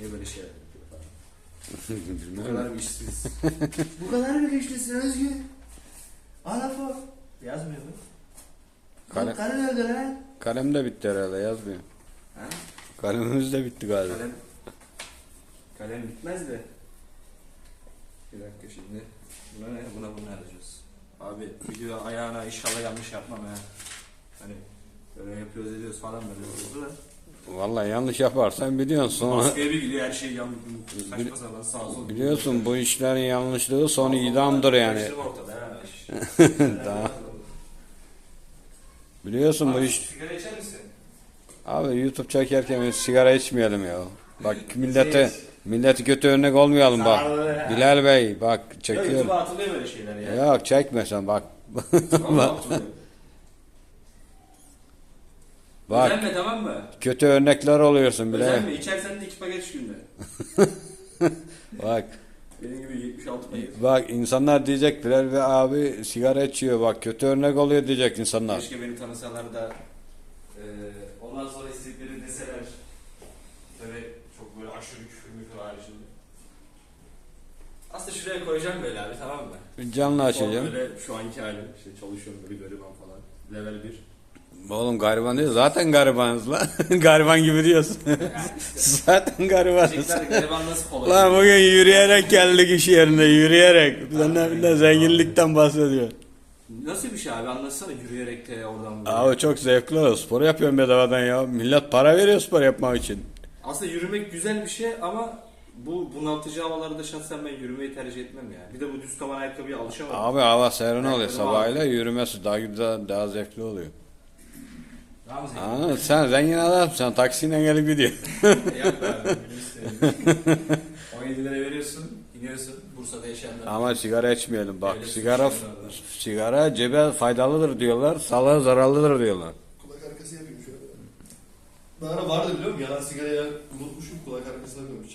Niye böyle şeyler yapıyor falan. Bu kadar işsiz. Bu kadar bir işsizsin Özgür. Alafo. Yazmıyor mu? Kalem, Kalem nerede lan? kalem de bitti herhalde yazmıyor. Ha? Kalemimiz de bitti galiba. Kalem. Kalem bitmez de. Bir dakika şimdi. Buna ne? Buna bunu arayacağız. Abi video ayağına inşallah yanlış yapmam ya. Hani böyle yapıyoruz ediyoruz falan böyle oldu da. Vallahi yanlış yaparsan biliyorsun. Maskeye bir gidiyor her şey yanlış. Saçma sapan sağ sol. Biliyorsun bu işlerin yanlışlığı sonu idamdır yani. Ortada ha. Daha. Biliyorsun bu iş. Sigara içer misin? Abi YouTube çekerken biz sigara içmeyelim ya. Bak millete milleti kötü örnek olmayalım bak. Bilal Bey bak Ya çekiyorum. YouTube'a atılıyor böyle şeyler ya. Yok çekme sen bak. Bak Özenme tamam mı? kötü örnekler oluyorsun bile. Özenme içersen de iki paket günde. Bak Benim gibi 76 paket. bak insanlar diyecek Bilal Bey abi sigara içiyor bak kötü örnek oluyor diyecek insanlar. Keşke beni tanısalar da e, ondan sonra istedikleri deseler. Tabii çok böyle aşırı küfür müfür haricinde. Aslında şuraya koyacağım böyle abi tamam mı? Canlı açacağım. Böyle şu anki halim işte çalışıyorum böyle gariban falan. Level 1. Oğlum gariban değil zaten garibanız lan. gariban gibi diyorsun. zaten garibanız. Gariban nasıl kolay? Lan bugün yürüyerek geldik iş yerine yürüyerek. De zenginlikten bahsediyor. Nasıl bir şey abi anlatsana yürüyerek de oradan buraya. Abi çok zevkli oluyor. Spor yapıyorum bedavadan ya. Millet para veriyor spor yapmak için. Aslında yürümek güzel bir şey ama bu bunaltıcı havalarda şahsen ben yürümeyi tercih etmem ya. Bir de bu düz taban ayakkabıya alışamadım. Abi hava serin oluyor Ayakkabı sabahıyla yürümesi daha güzel daha zevkli oluyor. Mı zevkli? Anladın mı? Sen zengin adamsın taksiyle gelip gidiyor. Yapma abi, bunu istemiyorum. 17 lira veriyorsun, iniyorsun Bursa'da yaşayanlar. Ama sigara içmeyelim bak Öyle sigara suçluyorlar. sigara cebe faydalıdır diyorlar sağlığa zararlıdır diyorlar. Kulak arkası yapayım şöyle. Daha vardı biliyor musun? Yalan sigaraya unutmuşum kulak arkasına koymuş.